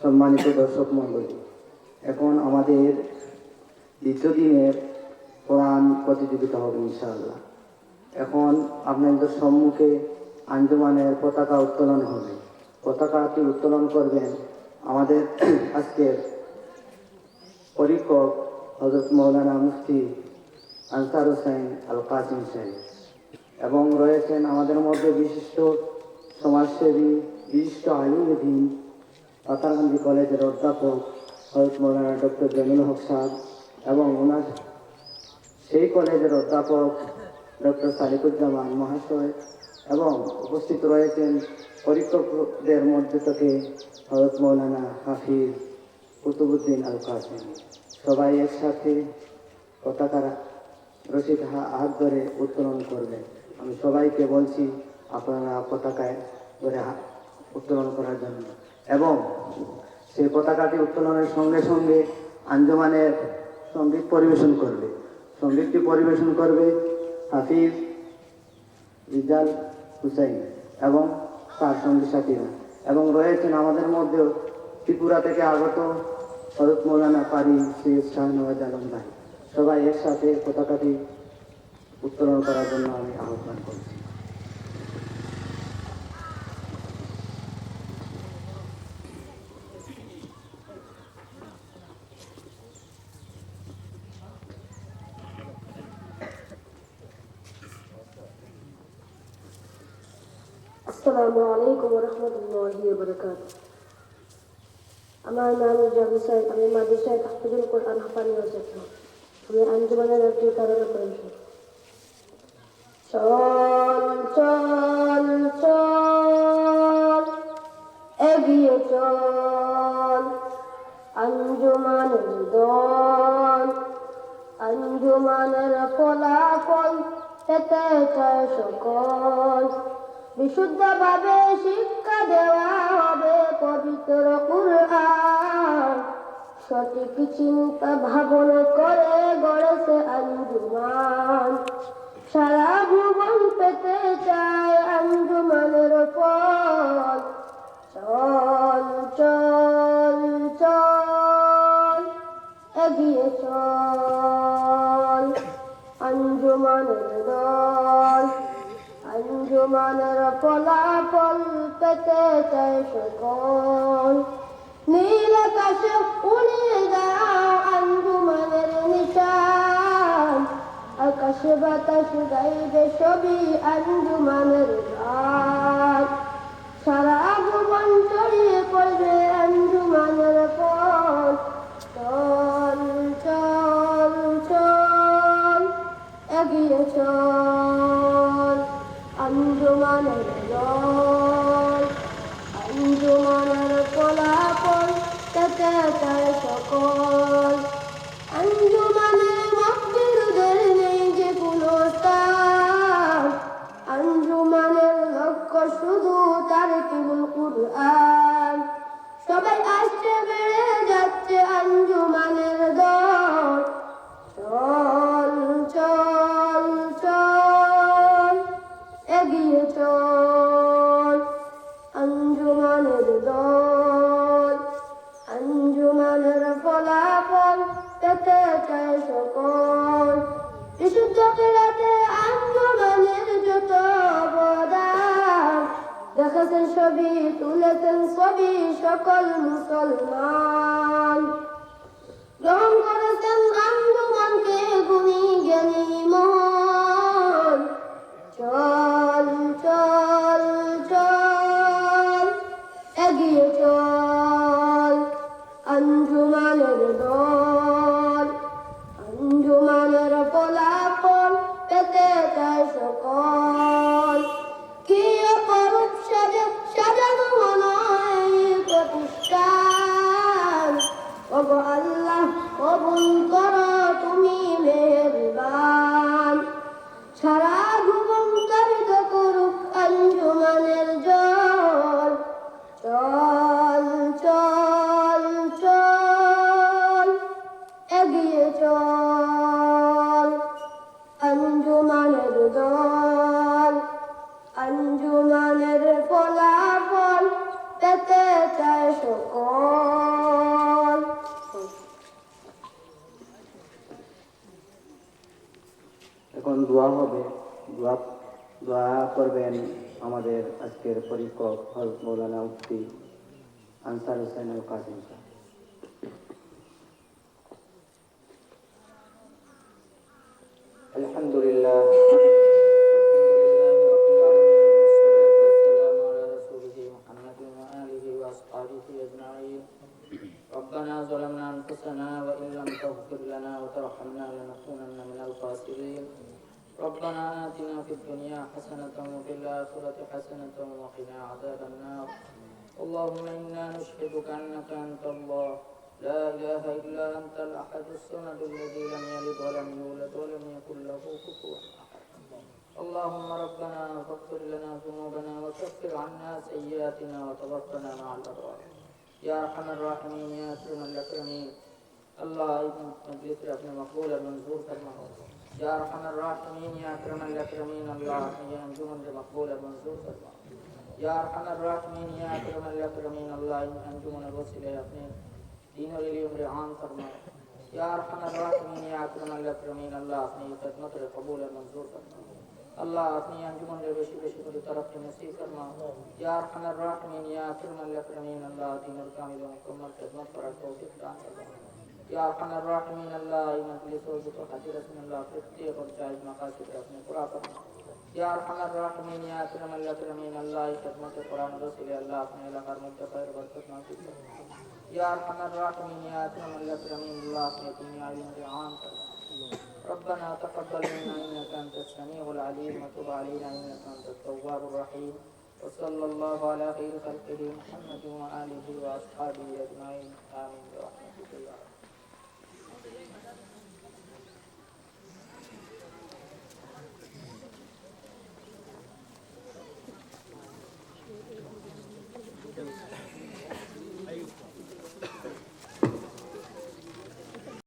সম্মানিত দর্শক মণ্ডলী, এখন আমাদের দ্বিতীয় দিনের কোরআন প্রতিযোগিতা হবে ইনশাআল্লাহ। এখন আপনাদের সম্মুখে আঞ্জুমানের পতাকা উত্তোলন হবে। পতাকাটি উত্তোলন করবেন আমাদের আজকের পরীক্ষক হজরত মৌলানা মুফতি আনসার হোসেন আল কাসিম সাহেব এবং রয়েছেন আমাদের মধ্যে বিশিষ্ট সমাজসেবী, বিশিষ্ট আলিমদিন পাতারগান্ধী কলেজের অধ্যাপক হজরত মৌলানা ডক্টর জমিল হক সাহেব এবং ওনার সেই কলেজের অধ্যাপক ডক্টর সালিকুজ্জামান মহাশয় এবং উপস্থিত রয়েছেন পরীক্ষকদের মধ্যে থেকে হজরত মৌলানা হাফিজ কুতুবুদ্দিন আল কাসিম। সবাই একসাথে পতাকা রশিদ হাত ধরে উত্তোলন করবেন। আমি সবাইকে বলছি, আপনারা পতাকায় ধরে উত্তোলন করার জন্য। এবং সেই পতাকাটি উত্তোলনের সঙ্গে সঙ্গে আঞ্জমানের সংগীত পরিবেশন করবে। সঙ্গীতটি পরিবেশন করবে হাফিজ রিজাল হুসাইন এবং তার সঙ্গী সাথীরা এবং রয়েছেন আমাদের মধ্যেও ত্রিপুরা থেকে আগত শরৎ মৌলানা পারি সৈয়দ শাহনওয়াজ আলম ভাই। সবাই একসাথে পতাকাটি উত্তোলন করার জন্য আমি আহ্বান করছি। আসসালামু আলাইকুম রহমতুল্লাহি বরকাত আমার নাম মির্জা হুসাইন আমি মাদ্রাসায় তাহফিজুল কোরআন হাফানি ছাত্র আমি আঞ্জুমানের একটি তারকা পরিষদ চল চল চল এগিয়ে চল আঞ্জুমানের দল আঞ্জুমানের ফলাফল পেতে চায় সকল বিশুদ্ধভাবে শিক্ষা দেওয়া হবে পবিত্র কুরআন। সঠিক চিন্তা ভাবনা করে গড়েছে আঞ্জুমান। সারা ভুবন পেতে চায় আঞ্জুমানের ফল। চল চল চল, এগিয়ে চল। আঞ্জুমানের আঞ্জুমানের ফলাফল পেতে চাই সকল। নীল আকাশে উড়ে দাও আঞ্জুমানের নিশান। আকাশে বাতাস গাইবে সবই আঞ্জুমানের গান। এগিয়ে চল আঞ্জুমানের দল, আঞ্জুমানের ফলাফল পেতে চায় সকল। বিশুদ্ধ রাতে আঞ্জুমানের যত অবদান, দেখেছেন ছবি, তুলেছেন ছবি সকল মুসলমান। দোয়া হবে দোয়া দোয়া করবেন আমাদের আজকের পরীক্ষক হজরত মৌলানা মুফতি আনসার হোসেন আল কাসিম সাহেব। الحمد لله ربنا ظلمنا انفسنا وان لم تغفر لنا وترحمنا لنكونن من الخاسرين ربنا آتنا في الدنيا حسنة وفي الآخرة حسنة وقنا عذاب النار. اللهم إنا نشهدك أنك أنت الله. لا إله إلا أنت الأحد الصمد الذي لم يلد ولم يولد ولم يكن له كفوا أحد. اللهم ربنا فاغفر لنا ذنوبنا وكفر عنا سيئاتنا وتوفنا مع الأبرار. يا أرحم الراحمين يا أكرم الأكرمين. الله مجلس اپنے مقبول اور منظور فرماؤ یا ارحم الراحمین یا اکرم الاکرمین اللہ اپنے یہ انجمن سے مقبول اور منظور. فرماؤ یا ارحم الراحمین یا اکرم الاکرمین اللہ ان انجمن وسیلے اپنے دین اور علم رعان فرماؤ یا ارحم الراحمین یا اکرم الاکرمین اللہ اپنی خدمت اور قبول اور منظور فرماؤ اللہ اپنی انجمن میں بیشی بیشی بڑی طرف کی نصیب فرماؤ یا ارحم الراحمین یا اکرم الاکرمین اللہ دین اور کامل و مکمل خدمت پر توفیق دان فرماؤ يا أرحم الراحمين اللهم اجلس وارزق من الله تفتي وارجعج مقاصد رسم قرآن يا أرحم الراحمين يا أكرم الأكرمين الله خدمة القرآن رسول الله أخنا لقر مجد خير بركت يا أرحم الراحمين يا أكرم الأكرمين الله أخنا دنيا علم رعام ربنا تقبل منا إنك أنت السميع العليم وتب علينا إنك أنت التواب الرحيم. وصلى الله على خير خلقه محمد وآله وأصحابه أجمعين. آمين برحمتك يا رب. Gracias.